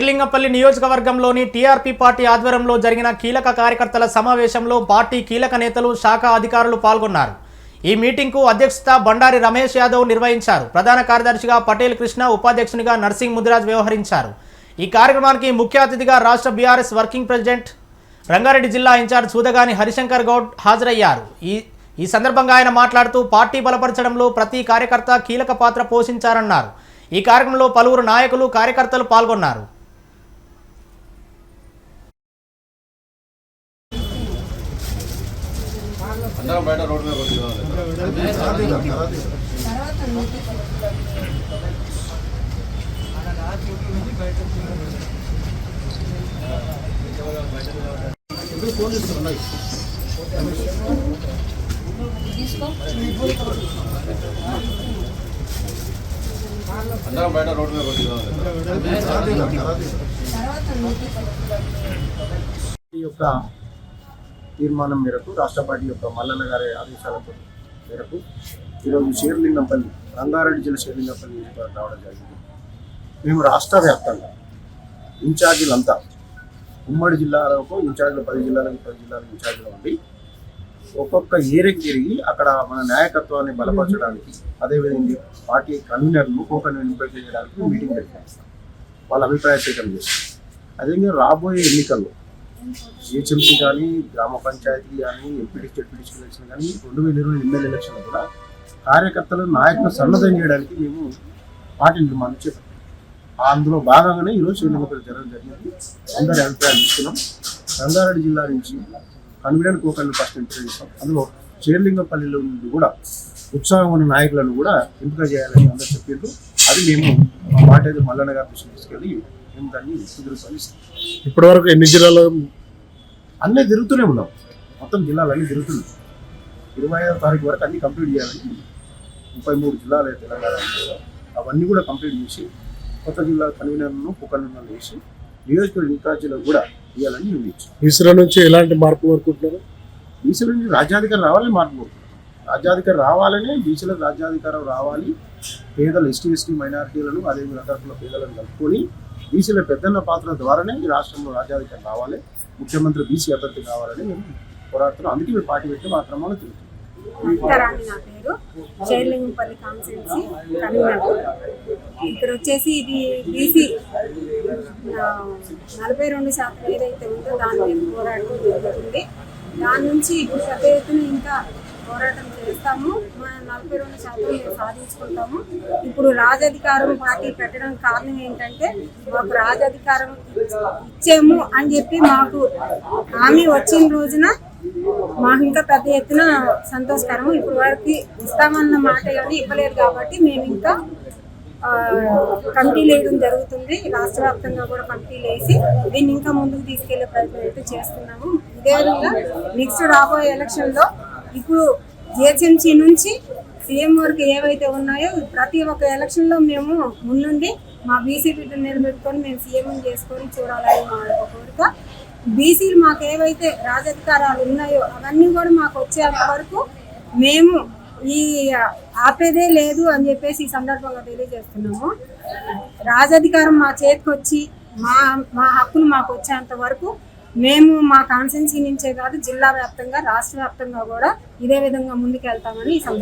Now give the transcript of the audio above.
షేర్లింగపల్లి నియోజకవర్గంలోని TRP party ఆధ్వర్యంలో జరిగిన కీలక కార్యకర్తల సమావేశంలో పార్టీ కీలక నేతలు శాఖ అధికారులు పాల్గొన్నారు. ఈ మీటింగ్కు అధ్యక్షత బండారి రమేష్ యాదవ్ నిర్వహించారు. ప్రధాన కార్యదర్శిగా పటేల్ కృష్ణ ఉపాధ్యక్షునిగా నర్సింగ్ ముదిరాజ్ వ్యవహరించారు. ఈ కార్యక్రమానికి ముఖ్య అతిథిగా రాష్ట్ర బీఆర్ఎస్ వర్కింగ్ ప్రెసిడెంట్ రంగారెడ్డి జిల్లా ఇన్ఛార్జ్ సూదగాని హరిశంకర్ గౌడ్ హాజరయ్యారు. ఈ ఈ సందర్భంగా ఆయన మాట్లాడుతూ పార్టీ బలపరచడంలో ప్రతి కార్యకర్త కీలక పాత్ర పోషించారన్నారు. ఈ కార్యక్రమంలో పలువురు నాయకులు కార్యకర్తలు పాల్గొన్నారు. అందరం బయట రోడ్డు మీద కొద్దిగా అందరం బయట రోడ్డు మీద కొద్దిగా పార్టీ యొక్క తీర్మానం మేరకు రాష్ట్ర పార్టీ యొక్క మల్లన్న గారి ఆదేశాలతో మేరకు ఈరోజు షేర్లింగంపల్లి రంగారెడ్డి జిల్లా షేర్లింగంపల్లి నియోజకవర్గం రావడం జరిగింది. మేము రాష్ట్ర వ్యాప్తంగా ఇన్ఛార్జీలంతా ఉమ్మడి జిల్లాలకు ఇన్ఛార్జీలు పది జిల్లాలకు పది జిల్లాలకు ఇన్ఛార్జీలు ఉండి ఒక్కొక్క ఏరియాకి తిరిగి అక్కడ మన నాయకత్వాన్ని బలపరచడానికి అదేవిధంగా పార్టీ కన్వీనర్లు కో కన్వీనర్ చేయడానికి మీటింగ్ పెట్టాం. వాళ్ళ అభిప్రాయ సేకరణ చేస్తాం అదేవిధంగా రాబోయే ఎన్నికల్లో జిహెచ్ఎంసీ కానీ గ్రామ పంచాయతీ కానీ ఎంపీటీ జడ్పీటీ ఎలక్షన్ కానీ రెండు వేల ఇరవై ఎమ్మెల్యే ఎలక్షన్ కూడా కార్యకర్తలు నాయకులు సన్నద్ధం చేయడానికి మేము పార్టీ నిర్మాణం చేపట్టాం అందులో భాగంగానే ఈరోజు శ్రీలంకపల్లి జరగడం జరిగింది. అందరి అభిప్రాయాలు ఇస్తున్నాం రంగారెడ్డి జిల్లా నుంచి కన్వీనర్ కోకల్ని ఫస్ట్ ఎంపిక చేస్తాం అందులో చేర్లింగపల్లిలో నుండి కూడా ఉత్సాహం ఉన్న నాయకులను కూడా ఎంపిక చేయాలని అందరూ చెప్పిండ్రు అది మేము మా పార్టీ మల్లన్న గారి దృష్టికి తీసుకెళ్ళి మేము దాన్ని ఇప్పటి వరకు ఎన్ని జిల్లాలో? అన్నీ తిరుగుతూనే ఉన్నాం. మొత్తం జిల్లాలు అన్నీ తిరుగుతున్నాం ఇరవై ఐదో తారీఖు వరకు అన్ని కంప్లీట్ చేయాలని ముప్పై మూడు జిల్లాలు అయితే తెలంగాణలో అవన్నీ కూడా కంప్లీట్ చేసి కొత్త జిల్లా కన్వీనర్లను ఉపకన్వీనర్లు వేసి నియోజకవర్గ ఇన్ఛార్జీలకు కూడా ఇవ్వాలని ఇచ్చాం ఈశ్వర నుంచి ఎలాంటి మార్పు కోరుకుంటున్నారు? బీసీల నుంచి రాజ్యాధికారం రావాలని మార్పు కోరుకుంటున్నాం. రాజ్యాధికారం రావాలనే బీసీలకు రాజ్యాధికారం రావాలి. పేదలు ఎస్టీ ఎస్టీ మైనారిటీలను అదే రకరకాల పేదలను కలుపుకొని బీసీల పెద్దన్న పాత్ర ద్వారానే ఈ రాష్ట్రంలో రాజ్యాధికారం రావాలి. ముఖ్యమంత్రి బీసీ అభ్యర్థి కావాలని మేము పోరాడుతున్నాం అందుకే మేము పార్టీ పెట్టి మా క్రమంలో తిరుగుతున్నాం. ఉత్తరాణి నా పేరు. ఇక్కడ వచ్చేసి ఇది బీసీ నలభై రెండు శాతం ఏదైతే ఉందో దాని మీద పోరాటం జరుగుతుంది. దాని నుంచి ఇప్పుడు పెద్ద ఎత్తున ఇంకా పోరాటం చేస్తాము. నలభై రెండు శాతం మేము సాధించుకుంటాము. ఇప్పుడు రాజధికారం పార్టీ పెట్టడం కారణం ఏంటంటే మాకు రాజధికారం ఇచ్చేము అని చెప్పి మాకు హామీ వచ్చిన రోజున మాకు ఇంకా పెద్ద ఎత్తున సంతోషకరము. ఇప్పుడు వరకు ఇస్తామన్న మాట కానీ ఇవ్వలేదు కాబట్టి మేము ఇంకా ఆ, కమిటీలు వేయడం జరుగుతుంది. రాష్ట్ర వ్యాప్తంగా కూడా కమిటీలు వేసి దీన్ని ఇంకా ముందుకు తీసుకెళ్ళే ప్రయత్నం అయితే చేస్తున్నాము. ఇదే విధంగా నెక్స్ట్ రాబోయే ఎలక్షన్లో ఇప్పుడు జిహెచ్ఎంసీ నుంచి సీఎం వరకు ఏవైతే ఉన్నాయో ప్రతి ఒక్క ఎలక్షన్లో మేము ముందుండి మా బీసీ బిడ్డను నిలబెట్టుకొని మేము సీఎం చేసుకొని చూడాలని మా కోరిక. బీసీలు మాకు ఏవైతే రాజధికారాలు ఉన్నాయో అవన్నీ కూడా మాకు వచ్చేంత వరకు మేము ఈ ఆపేదే లేదు అని చెప్పేసి ఈ సందర్భంగా తెలియజేస్తున్నాము. రాజధికారం మా చేతికి వచ్చి మా మా హక్కులు మాకు వచ్చేంత వరకు మేము మా కాన్సెన్సీ నుంచే కాదు జిల్లా వ్యాప్తంగా రాష్ట్ర వ్యాప్తంగా కూడా ఇదే విధంగా ముందుకెళ్తామని ఈ సందర్భంగా